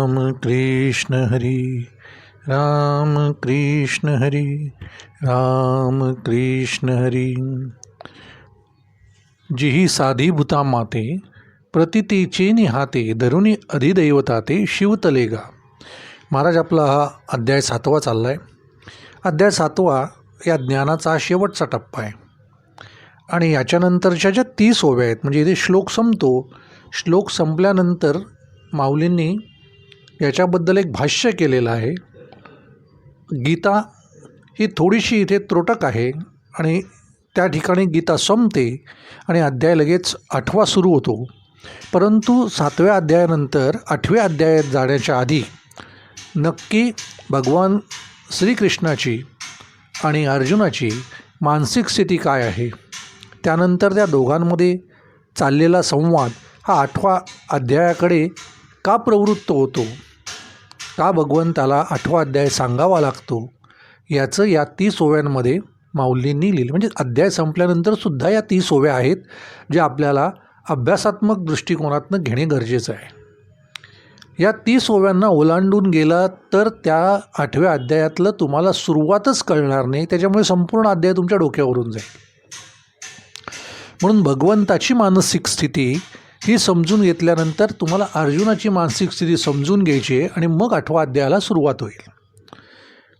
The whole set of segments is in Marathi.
राम कृष्ण हरी राम कृष्ण हरी राम कृष्ण हरी। जिही साधी भूता माते प्रतितीचे निहाते धरुणी अधिदैवता ते शिवतलेगा महाराज आपला हा अध्याय सातवा चालला आहे अध्याय सातवा या ज्ञानाचा शेवटचा टप्पा आहे. आणि याच्यानंतरच्या ज्या तीस ओव्या आहेत म्हणजे इथे श्लोक संपतो श्लोक संपल्यानंतर माऊलींनी याच्याबद्दल एक भाष्य केलेलं आहे. गीता ही थोडीशी इथे त्रोटक आहे आणि त्या ठिकाणी गीता संपते आणि अध्याय लगेच आठवा सुरू होतो. परंतु सातव्या अध्यायानंतर आठव्या अध्यायात जाण्याच्या आधी नक्की भगवान श्रीकृष्णाची आणि अर्जुनाची मानसिक स्थिती काय आहे? त्यानंतर त्या दोघांमध्ये चाललेला संवाद हा आठवा अध्यायाकडे का प्रवृत्त होतो? का भगवंताला आठवा अध्याय सांगावा लागतो? याचं या तीस ओव्यांमध्ये माऊलींनी लिहिलं. म्हणजे अध्याय संपल्यानंतर सुद्धा या तीस ओव्या आहेत ज्या आपल्याला अभ्यासात्मक दृष्टिकोनातनं घेणे गरजेचं आहे. या तीस ओव्यांना ओलांडून गेला तर त्या आठव्या अध्यायातलं तुम्हाला सुरुवातच कळणार नाही. त्याच्यामुळे संपूर्ण अध्याय तुमच्या डोक्यावरून जाईल. म्हणून भगवंताची मानसिक स्थिती ही समजून घेतल्यानंतर तुम्हाला अर्जुनाची मानसिक स्थिती समजून घ्यायची आहे आणि मग आठवा अध्यायाला सुरुवात होईल.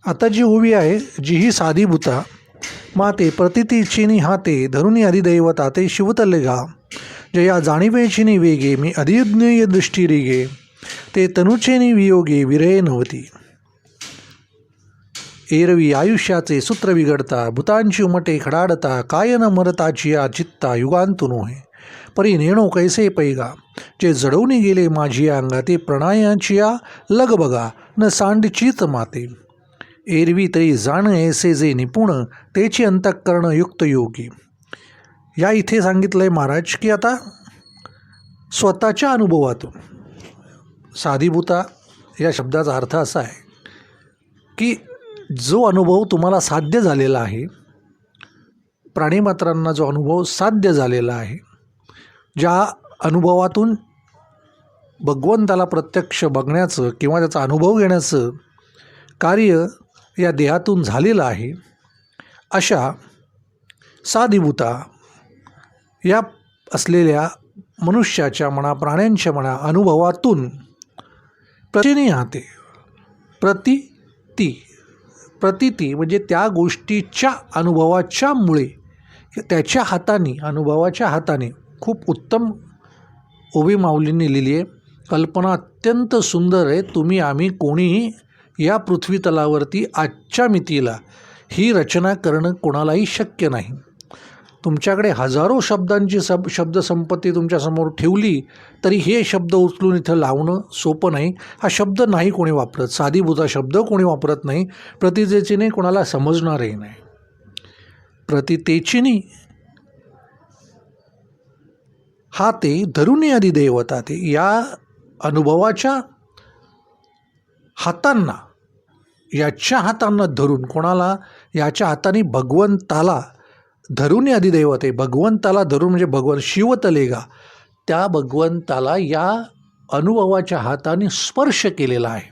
आता जी ओवी आहे जी ही साधी भूता माते प्रतितीचिनी हाते धरुणी अधिदैवता ते शिवतलेगा जया जाणीवेचिनी वेगे मी अधिज्ञेय दृष्टी रिगे. ते तनुचेनी वियोगे विरये नव्हती. एरवी आयुष्याचे सूत्र बिघडता भूतांची उमटे खडाडता काय न मरताची या चित्ता युगांतून होय परी नेणो कैसे पैगा? जे जडवून गेले माझी अंगाती प्रणायाची लग बघा न सांडचीत माते. एरवी तरी जाण ऐसे जे निपुण तेची अंतःकरण युक्त योगी. या इथे सांगितलं आहे महाराज की आता स्वतःच्या अनुभवातून. साधीभूता या शब्दाचा अर्थ असा आहे की जो अनुभव तुम्हाला साध्य झालेला आहे प्राणीमात्रांना जो अनुभव साध्य झालेला आहे ज्या अनुभवातून भगवंताला प्रत्यक्ष बघण्याचं किंवा त्याचा अनुभव घेण्याचं कार्य या देहातून झालेलं आहे अशा साधीभूता या असलेल्या मनुष्याच्या म्हणा प्राण्यांच्या म्हणा अनुभवातून प्रथिने राहते प्रति ती प्रतिती म्हणजे त्या गोष्टीच्या अनुभवाच्यामुळे त्याच्या हाताने अनुभवाच्या हाताने खूप उत्तम ओवी माऊलींनी लिहिली आहे. कल्पना अत्यंत सुंदर आहे. तुम्ही आम्ही कोणीही या पृथ्वी तलावरती आजच्या मितीला ही रचना करणं कोणालाही शक्य नाही. तुमच्याकडे हजारो शब्दांची सब शब्दसंपत्ती तुमच्यासमोर ठेवली तरी हे शब्द उचलून इथं लावणं सोपं नाही. हा शब्द नाही कोणी वापरत. साधीभूता शब्द कोणी वापरत नाही. प्रतितेचीने कोणाला समजणारही नाही. प्रतितेचीनी हा ते धरुणी अधिदेवता ते या अनुभवाच्या हातांना याच्या हातांना धरून कोणाला? याच्या हाताने भगवंताला धरून अधिदैवत आहे भगवंताला धरून म्हणजे भगवान शिवतलेगा. त्या भगवंताला या अनुभवाच्या हाताने स्पर्श केलेला आहे.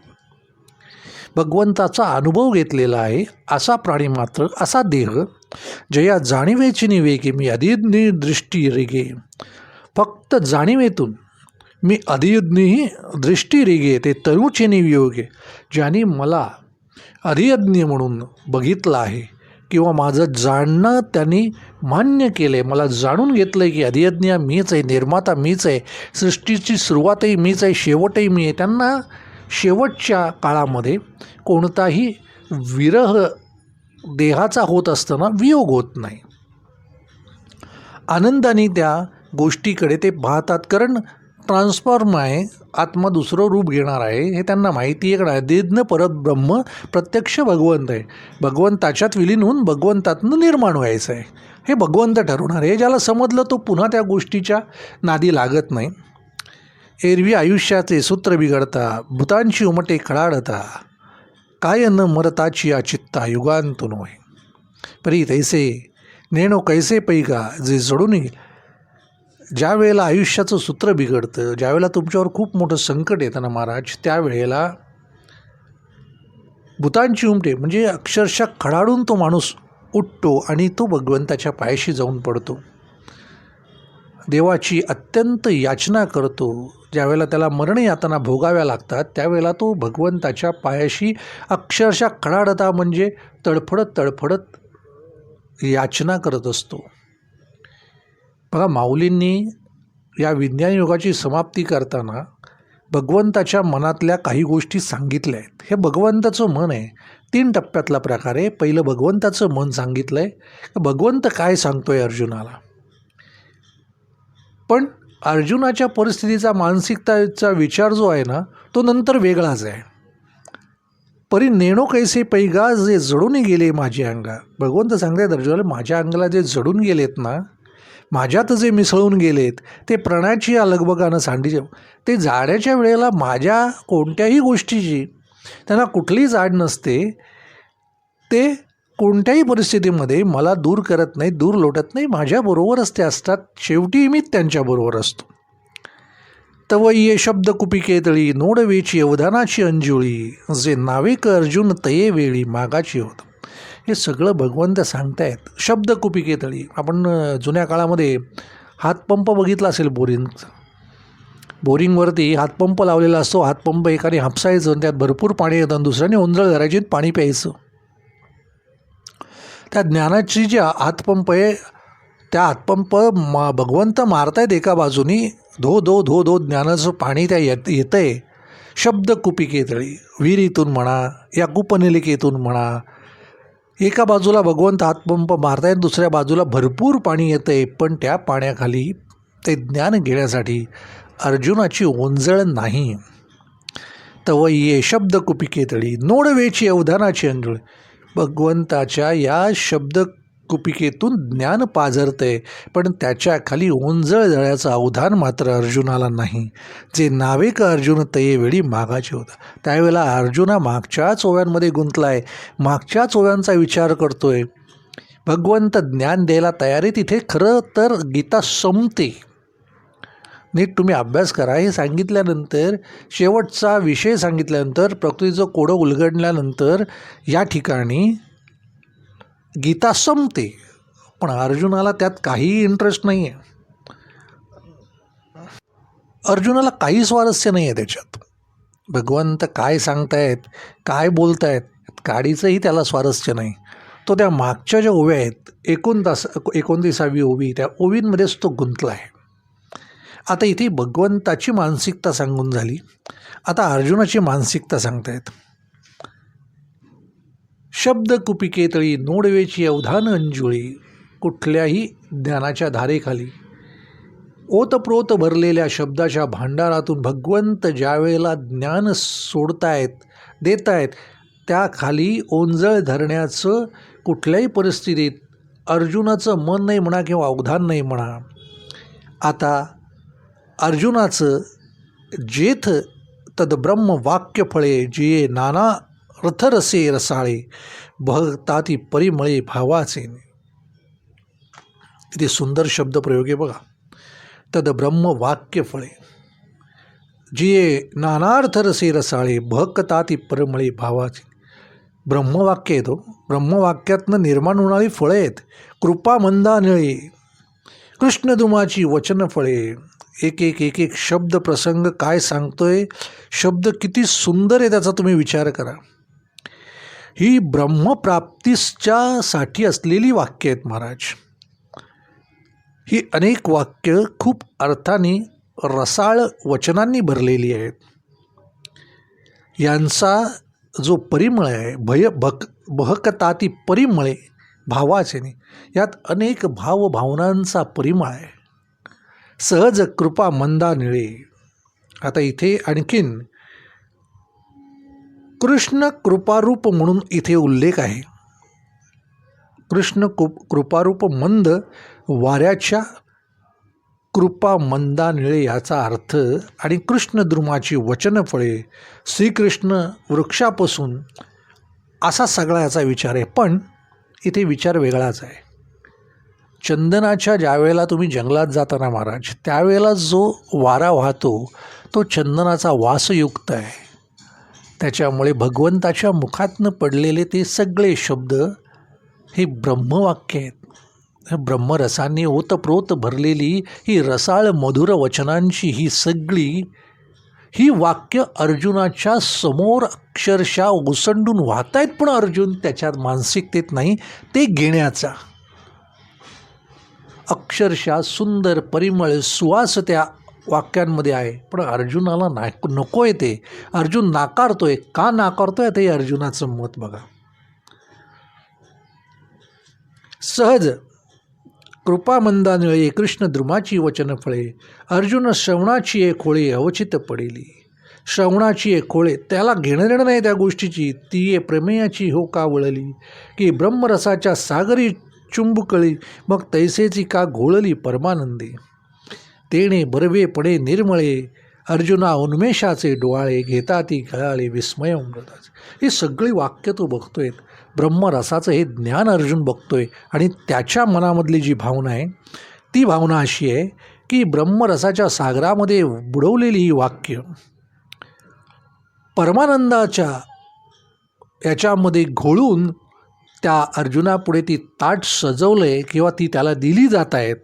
भगवंताचा अनुभव घेतलेला आहे. असा प्राणी मात्र असा देह जया जाणीवेची निवेगे मी अधिज्ञ दृष्टी रेगे. फक्त जाणीवेतून. मी अधियज्ञही दृष्टी रिगे ते तरुचेनी वियोगे ज्यांनी मला अधियज्ञ म्हणून बघितलं आहे किंवा माझं जाणणं त्यांनी मान्य केलं आहे मला जाणून घेतलं आहे की अधियज्ञ मीच आहे निर्माता मीच आहे सृष्टीची सुरुवातही मीच आहे शेवटही मी आहे. त्यांना शेवटच्या काळामध्ये कोणताही विरह देहाचा होत असताना वियोग होत नाही. आनंदाने त्या गोष्टीकडे ते पाहतात. कारण ट्रान्सफॉर्म आहे आत्मा दुसरं रूप घेणार आहे हे त्यांना माहिती आहे. कारण अधिज्ञ परत ब्रह्म प्रत्यक्ष भगवंत आहे. भगवंताच्यात विलीन होऊन भगवंतातनं निर्माण व्हायचं आहे. हे भगवंत ठरवणार आहे. ज्याला समजलं तो पुन्हा त्या गोष्टीच्या नादी लागत नाही. एरवी आयुष्याचे सूत्र बिघडता भूतांची उमटे खळाडता काय न मरताची या चित्ता युगांतून होय. परी तैसे नेणो कैसे पैका जे जडून ज्या वेळेला आयुष्याचं सूत्र बिघडतं ज्यावेळेला तुमच्यावर खूप मोठं संकट येतं ना महाराज त्यावेळेला भूतांची उमटे म्हणजे अक्षरशः खडाडून तो माणूस उठतो आणि तो भगवंताच्या पायाशी जाऊन पडतो. देवाची अत्यंत याचना करतो. ज्यावेळेला त्याला मरण यातना भोगाव्या लागतात त्यावेळेला तो भगवंताच्या पायाशी अक्षरशः खडाडता म्हणजे तडफडत तडफडत याचना करत असतो. बघा माऊलींनी या विज्ञान युगाची समाप्ती करताना भगवंताच्या मनातल्या काही गोष्टी सांगितल्या आहेत. हे भगवंताचं मन आहे. तीन टप्प्यातला प्रकार आहे. पहिलं भगवंताचं मन सांगितलं आहे भगवंत काय सांगतो आहे अर्जुनाला? पण अर्जुनाच्या परिस्थितीचा मानसिकताचा विचार जो आहे ना तो नंतर वेगळाच आहे. परी नेणो कैसे पैगा जे जडून गेले माझ्या अंगा भगवंत सांगतायत अर्जुनाला माझ्या अंगाला जे जडून गेलेत ना माझ्यात जे मिसळून गेलेत ते प्रणाची या लगबगानं सांडी ते जाण्याच्या वेळेला माझ्या कोणत्याही गोष्टीची त्यांना कुठलीही जाड नसते ते कोणत्याही परिस्थितीमध्ये मला दूर करत नाही दूर लोटत नाही माझ्याबरोबरच ते असतात शेवटी मी त्यांच्याबरोबर असतो. तव ये शब्द कुपिके तळी नोडवेची अवधानाची अंजुळी जे नावेक अर्जुन तये वेळी मागाची होत. हे सगळं भगवंत सांगतायत. शब्द कुपिके तळी आपण जुन्या काळामध्ये हातपंप बघितला असेल बोरिंगचा. बोरिंगवरती हातपंप लावलेला असतो. हातपंप एकाने हापसायचं आणि त्यात भरपूर पाणी येतं आणि दुसऱ्याने उंजळ धरायची पाणी प्यायचं. त्या ज्ञानाची जी हातपंप आहे त्या हातपंप मा भगवंत मारतायत एका बाजूनी. धो धो धो धो ज्ञानाचं पाणी त्या येत येतं आहे शब्द कुपिकेतळी विहिरीतून म्हणा या कुपनलिकेतून म्हणा एका बाजूला भगवंत हातपंप मारतायत दुसऱ्या बाजूला भरपूर पाणी येतं आहे पण त्या पाण्याखाली ते ज्ञान घेण्यासाठी अर्जुनाची ओंजळ नाही. तव ये शब्द कुपिके तळी नोडवेची अवधानाची अंजुळ भगवंताच्या या शब्द कुपिकेतून ज्ञान पाझरतंय पण त्याच्याखाली ओंजळ जळ्याचं अवधान मात्र अर्जुनाला नाही जे नाविक अर्जुन तये वेळी मागाचे होता. त्यावेळेला अर्जुना मागच्याच ओव्यांमध्ये गुंतलाय मागच्याच ओव्यांचा विचार करतोय. भगवंत ज्ञान द्यायला तयारी तिथे खरं तर गीता संपते. नीट तुम्ही अभ्यास करा. हे सांगितल्यानंतर शेवटचा विषय सांगितल्यानंतर प्रकृतीचं कोडं उलगडल्यानंतर या ठिकाणी गीता संपते पण अर्जुनाला त्यात काहीही इंटरेस्ट नाही आहे अर्जुनाला काही स्वारस्य नाही आहे त्याच्यात. भगवंत काय सांगतायत काय बोलतायत काडीचंही त्याला स्वारस्य नाही. तो त्या मागच्या ज्या ओव्या आहेत एकोणतास एकोणतीसावी ओवी त्या ओवींमध्येच तो गुंतला आहे. आता इथे भगवंताची मानसिकता सांगून झाली. आता अर्जुनाची मानसिकता सांगतायत. शब्द कुपिके तळी नोडवेची अवधान अंजुळी कुठल्याही ज्ञानाच्या धारेखाली. ओतप्रोत भरलेल्या शब्दाच्या भांडारातून भगवंत ज्या वेळेला ज्ञान सोडतायत देतायत त्याखाली ओंजळ धरण्याचं कुठल्याही परिस्थितीत अर्जुनाचं मन नाही म्हणा किंवा अवधान नाही म्हणा. आता अर्जुनाचं जेथ तद्ब्रह्म वाक्य फळे जिये नाना रथरसे रसाळे भगताती परिमळे भावाचे. किती सुंदर शब्दप्रयोग आहे बघा. तद्ब्रह्म वाक्य फळे. जिये नानार्थ रसे रसाळे भकताती परिमळे भावाचे. ब्रह्मवाक्य येतो. ब्रह्मवाक्यातनं निर्माण होणारी फळे आहेत. कृपा मंदा निळे कृष्णदुमाची वचन फळे. एक एक एक एक शब्द प्रसंग काय सांगतोय? शब्द किती सुंदर आहे त्याचा तुम्ही विचार करा. ही ब्रह्मप्राप्तीच्यासाठी असलेली वाक्य आहेत महाराज. ही अनेक वाक्य खूप अर्थाने रसाळ वचनांनी भरलेली आहेत. यांचा जो परिमळ आहे भय भक बहकताती परिमळे भावाचे यात अनेक भावभावनांचा परिमळ आहे. सहज कृपा मंदा निळे आता इथे आणखीन कृष्ण कृपारूप म्हणून इथे उल्लेख आहे. कृष्ण कृप कृपारूप मंद वाऱ्याच्या कृपा मंदा निळे याचा अर्थ आणि कृष्णद्रुमाची वचनफळे श्रीकृष्ण वृक्षापासून असा सगळा याचा विचार आहे. पण इथे विचार वेगळाच आहे. चंदनाच्या ज्यावेळेला तुम्ही जंगलात जाताना महाराज त्यावेळेला जो वारा वाहतो तो चंदनाचा वासयुक्त आहे. त्याच्यामुळे भगवंताच्या मुखातनं पडलेले ते सगळे शब्द हे ब्रह्मवाक्य आहेत. ब्रह्मरसांनी ब्रह्मरसाने ओतप्रोत भरलेली ही रसाळ मधुर वचनांची ही सगळी ही वाक्य अर्जुनाच्या समोर अक्षरशः ओसंडून वाहत आहेत पण अर्जुन त्याच्यात मानसिकतेत नाही ते घेण्याचा. अक्षरशः सुंदर परिमळ सुवास त्या वाक्यांमध्ये आहे. पण अर्जुनाला नाक नको आहे ते. अर्जुन नाकारतोय. का नाकारतोय? ते अर्जुनाचं मत बघा. सहज कृपामंदानिळे कृष्ण द्रुमाची वचन फळे. अर्जुन श्रवणाची एक खोळी अवचित पडेली. श्रवणाची एक खोळे त्याला घेणं देणं नाही त्या गोष्टीची. ती ये प्रमेयाची हो का वळली? की ब्रह्मरसाच्या सागरी चुंबकळी मग तैसेची का घोळली परमानंदी? तेणे बर्वेपणे निर्मळे अर्जुना उन्मेषाचे डोळाळे घेता ती गळाळे विस्मय अमृताचे. ही सगळी वाक्य तो बघतोय. ब्रह्मरसाचं हे ज्ञान अर्जुन बघतोय. आणि त्याच्या मनामधली जी भावना आहे ती भावना अशी आहे की ब्रह्मरसाच्या सागरामध्ये बुडवलेली ही वाक्य परमानंदाच्या याच्यामध्ये घोळून त्या अर्जुनापुढे ती ताट सजवलं आहे किंवा ती त्याला दिली जात आहेत.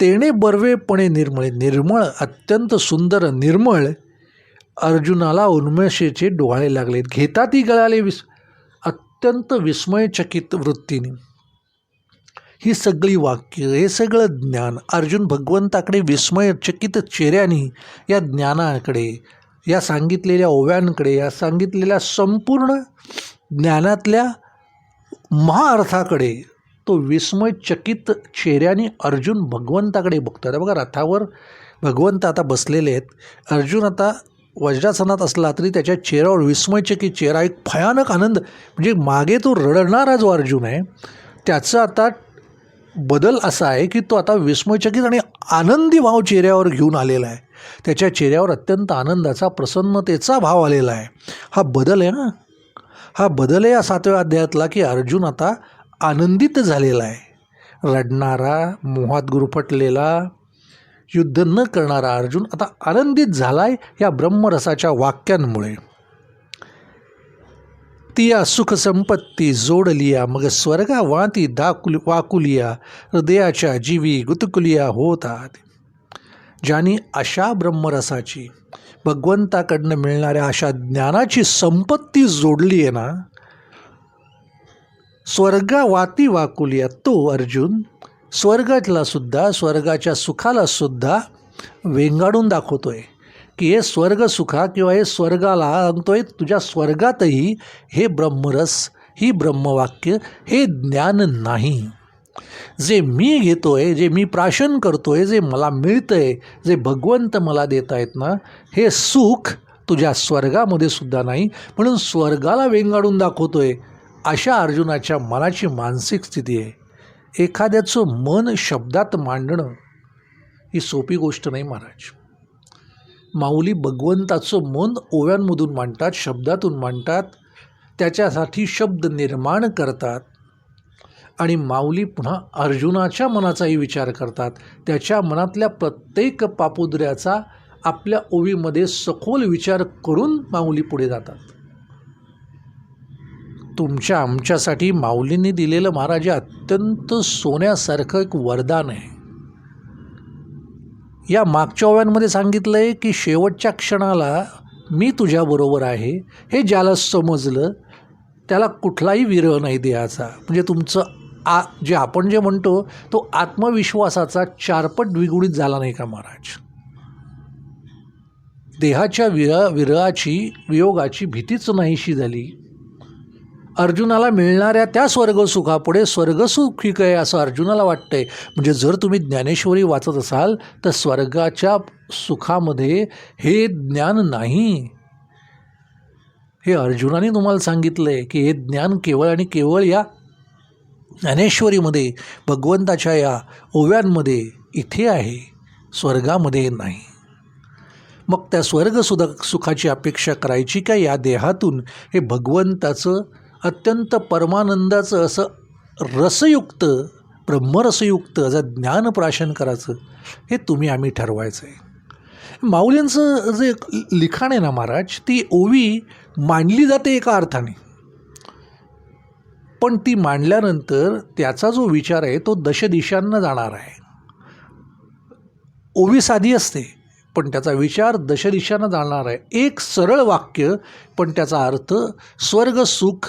तेणे बर्वेपणे निर्मळे निर्मळ अत्यंत सुंदर निर्मळ अर्जुनाला उन्मेषेचे डोहाळे लागलेत घेता ती गळाले विस अत्यंत विस्मयचकित वृत्तीने. ही सगळी वाक्य हे सगळं ज्ञान अर्जुन भगवंताकडे विस्मयचकित चेहऱ्याने या ज्ञानाकडे या सांगितलेल्या ओव्यांकडे या सांगितलेल्या संपूर्ण ज्ञानातल्या महाअर्थाकडे तो विस्मयचकित चेहऱ्याने अर्जुन भगवंताकडे बघतो आता बघा रथावर भगवंत आता बसलेले आहेत. अर्जुन आता वज्रासनात असला तरी त्याच्या चेहऱ्यावर विस्मयचकित चेहरा एक भयानक आनंद. म्हणजे मागे तो रडणारा जो अर्जुन आहे त्याचा आता बदल असा आहे की तो आता विस्मयचकित आणि आनंदी भाव चेहऱ्यावर घेऊन आलेला आहे. त्याच्या चेहऱ्यावर अत्यंत आनंदाचा प्रसन्नतेचा भाव आलेला आहे. हा बदल आहे ना? हा बदल आहे या सातव्या अध्यायातला की अर्जुन आता आनंदित झालेला आहे. रडणारा मोहात गुरफटलेला युद्ध न करणारा अर्जुन आता आनंदित झाला आहे या ब्रह्मरसाच्या वाक्यांमुळे. तिया सुखसंपत्ती जोडलिया मग स्वर्गा वाती दाकुल वाकुलिया हृदयाच्या जीवी गुतकुलिया होतात. ज्यांनी अशा ब्रह्मरसाची भगवंताकडनं मिळणाऱ्या अशा ज्ञानाची संपत्ती जोडली आहे ना स्वर्गावाती वाती तो अर्जुन. स्वर्गातला सुद्धा स्वर्गाच्या सुखाला सुद्धा वेंगाडून दाखवतोय की हे स्वर्ग सुखा किंवा हे स्वर्गाला सांगतोय तुझ्या स्वर्गातही हे ब्रह्मरस ही ब्रह्मवाक्य हे ज्ञान नाही. जे मी घेतोय जे मी प्राशन करतोय जे मला मिळतंय जे भगवंत मला देत आहेत ना हे सुख तुझ्या स्वर्गामध्ये सुद्धा नाही. म्हणून स्वर्गाला वेंगाडून दाखवतोय. अशा अर्जुनाच्या मनाची मानसिक स्थिती आहे. एखाद्याचं मन शब्दात मांडणं ही सोपी गोष्ट नाही महाराज. माऊली भगवंताचं मन ओव्यांमधून मांडतात शब्दातून मांडतात त्याच्यासाठी शब्द निर्माण करतात आणि माऊली पुन्हा अर्जुनाच्या मनाचाही विचार करतात. त्याच्या मनातल्या प्रत्येक पापुद्र्याचा आपल्या ओवीमध्ये सखोल विचार करून माऊली पुढे जातात. तुमच्या आमच्यासाठी माऊलींनी दिलेलं महाराज हे अत्यंत सोन्यासारखं एक वरदान आहे. या मागच्या ओव्यांमध्ये सांगितलं आहे की शेवटच्या क्षणाला मी तुझ्याबरोबर आहे हे ज्याला समजलं त्याला कुठलाही विरह नाही द्यायचा. म्हणजे तुमचं आ जे आपण जे म्हणतो तो आत्मविश्वासाचा चारपट द्विगुणित झाला नाही का महाराज? देहाच्या विरह विरहाची वियोगाची भीतीच नाहीशी झाली. अर्जुनाला मिळणाऱ्या त्या स्वर्गसुखापुढे स्वर्गसुख ठीक आहे असं अर्जुनाला वाटतंय? म्हणजे जर तुम्ही ज्ञानेश्वरी वाचत असाल तर स्वर्गाच्या सुखामध्ये हे ज्ञान नाही. हे अर्जुनाने तुम्हाला सांगितलं आहे की हे ज्ञान केवळ आणि केवळ या ज्ञानेश्वरीमध्ये भगवंताच्या या ओव्यांमध्ये इथे आहे स्वर्गामध्ये नाही. मग त्या स्वर्गसुद्धा सुखाची अपेक्षा करायची का या देहातून? हे भगवंताचं अत्यंत परमानंदाचं असं रसयुक्त ब्रह्मरसयुक्त ज्ञान ज्ञानप्राशन करायचं हे तुम्ही आम्ही ठरवायचं आहे माऊलींचं जे लिखाण आहे ना महाराज ती ओवी मांडली जाते एका अर्थाने. पण ती मांडल्यानंतर त्याचा जो विचार आहे तो दशदिशांना जाणार आहे. ओवी साधी असते पण त्याचा विचार दशदिशांना जाणार आहे. एक सरळ वाक्य पण त्याचा अर्थ स्वर्ग सुख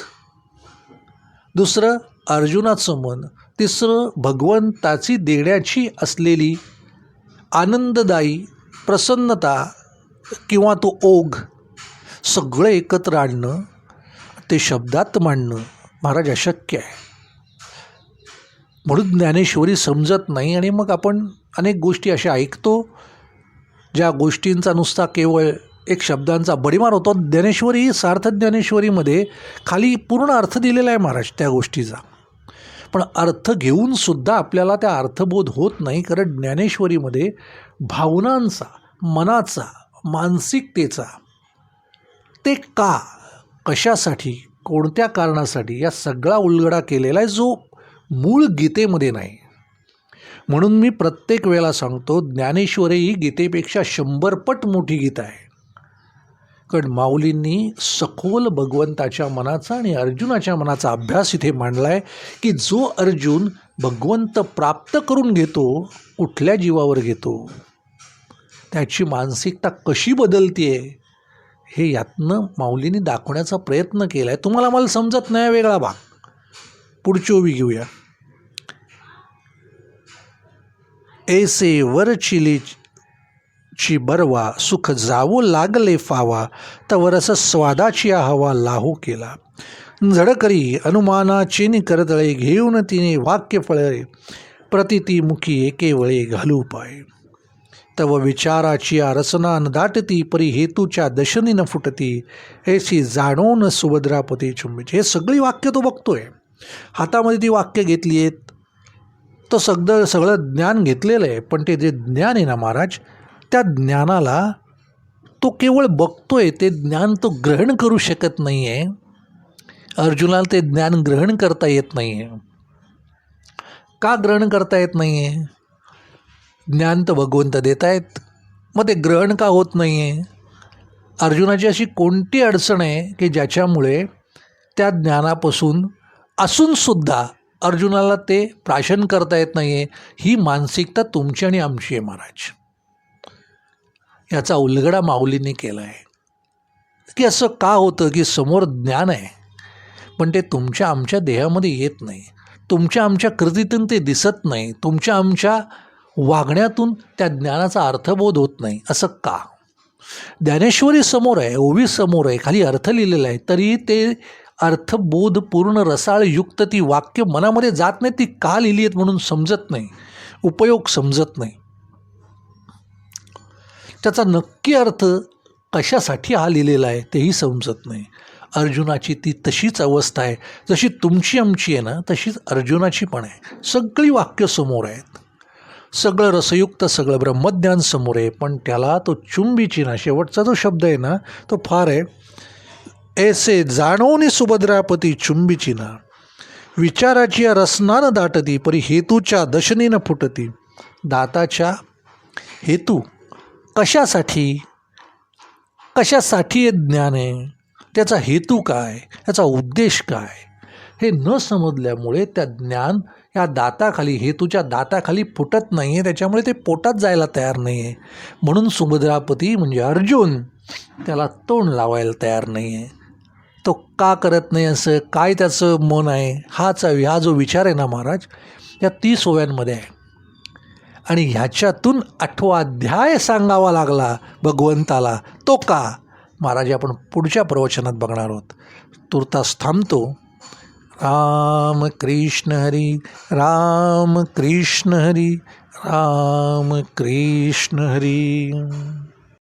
दुसरं अर्जुनाचं मन तिसरं भगवंताची देण्याची असलेली आनंददायी प्रसन्नता किंवा तो ओघ सगळं एकत्र आणणं ते शब्दात मांडणं महाराज अशक्य आहे. म्हणून ज्ञानेश्वरी समजत नाही आणि मग आपण अनेक गोष्टी अशा ऐकतो ज्या गोष्टींचा नुसता केवळ एक शब्दांचा बडीमार होतो. ज्ञानेश्वरी सार्थ ज्ञानेश्वरीमध्ये खाली पूर्ण अर्थ दिलेला आहे महाराज त्या गोष्टीचा. पण अर्थ घेऊन सुद्धा आपल्याला त्या अर्थबोध होत नाही कारण ज्ञानेश्वरीमध्ये भावनांचा मनाचा मानसिकतेचा ते का कशासाठी कोणत्या कारणासाठी या सगळा उलगडा केलेला आहे जो मूळ गीतेमध्ये नाही. म्हणून मी प्रत्येक वेळेला सांगतो ज्ञानेश्वरी ही गीतेपेक्षा शंभरपट मोठी गीता आहे. कारण माऊलींनी सखोल भगवंताच्या मनाचा आणि अर्जुनाच्या मनाचा अभ्यास इथे मांडला आहे की जो अर्जुन भगवंत प्राप्त करून घेतो कुठल्या जीवावर घेतो? त्याची मानसिकता कशी बदलते हे यातनं माऊलींनी दाखवण्याचा प्रयत्न केला आहे तुम्हाला मला समजत नाही वेगळा भाग. पुढची उभी घेऊया. ऐसे वरचिली ची बरवा सुख जावू लागले फावा तवरस स्वादाची हवा लाहू केला. झडकरी अनुमानाची नि करतळे घेऊन तिने वाक्य फळे प्रतिती मुखी एके वळे घालू पाय. तव विचाराची रसना न दाटती परी हेतूच्या दशनी न फुटती ऐशी जाणून सुभद्रापती चुंबीची हे सगळी वाक्य तो बघतोय. हातामध्ये ती वाक्य घेतली आहेत. तो सगळं सगळं ज्ञान घेतलेलं आहे पण ते जे ज्ञान आहे ना महाराज त्या ज्ञानाला तो केवळ बघतो आहे ते ज्ञान तो ग्रहण करू शकत नाही आहे अर्जुनाला ते ज्ञान ग्रहण करता येत नाही आहे का ग्रहण करता येत नाही आहे ज्ञान तर भगवंत देत आहेत मग ते ग्रहण का होत नाही आहे अर्जुनाची अशी कोणती अडचण आहे की ज्याच्यामुळे त्या ज्ञानापासून असूनसुद्धा अर्जुनाला ते प्राशन करता येत नाही आहे ही मानसिकता तुमची आणि आमची आहे महाराज. याचा उलगडा माऊलींनी केला आहे की असं का होतं की समोर ज्ञान आहे पण ते तुमच्या आमच्या देहामध्ये येत नाही. तुमच्या आमच्या कृतीतून ते दिसत नाही. तुमच्या आमच्या वागण्यातून त्या ज्ञानाचा अर्थबोध होत नाही. असं का? ज्ञानेश्वरी समोर आहे ओवी समोर आहे खाली अर्थ लिहिलेला आहे तरी ते अर्थबोध पूर्ण रसाळयुक्त ती वाक्य मनामध्ये जात नाही ती का लिहिली आहेत म्हणून समजत नाही. उपयोग समजत नाही. त्याचा नक्की अर्थ कशासाठी हा लिहिलेला आहे तेही समजत नाही. अर्जुनाची ती तशीच अवस्था आहे. जशी तुमची आमची आहे ना तशीच अर्जुनाची पण आहे. सगळी वाक्य समोर आहेत. सगळं रसयुक्त सगळं ब्रह्मज्ञान समोर आहे. पण त्याला तो चुंबीची ना शेवटचा जो शब्द आहे ना तो फार आहे. ऐसे जाणवनी सुभद्रापती चुंबीची ना. विचाराची या रसनानं दाटती परी हेतूच्या दशनीनं फुटती. दाताच्या हेतू कशासाठी? कशासाठी ज्ञान? आहे त्याचा हेतू काय? याचा उद्देश काय? हे न समजल्यामुळे त्या ज्ञान या दाताखाली हेतूच्या दाताखाली फुटत नाही आहे त्याच्यामुळे ते पोटात जायला तयार नाही आहे म्हणून सुभद्रापती म्हणजे अर्जुन त्याला तोंड लावायला तयार नाही आहे तो का करत नाही असं? काय त्याचं मन आहे? हाच हा जो विचार आहे ना महाराज या तीस ओव्यांमध्ये आहे. आणि ह्याच्यातून अध्याय सांगावा लागला भगवंताला तो का? महाराज आपण पुढच्या प्रवचनात बघणार आहोत. तुर्तास थांबतो. राम कृष्ण हरी राम कृष्ण हरी राम कृष्ण हरी.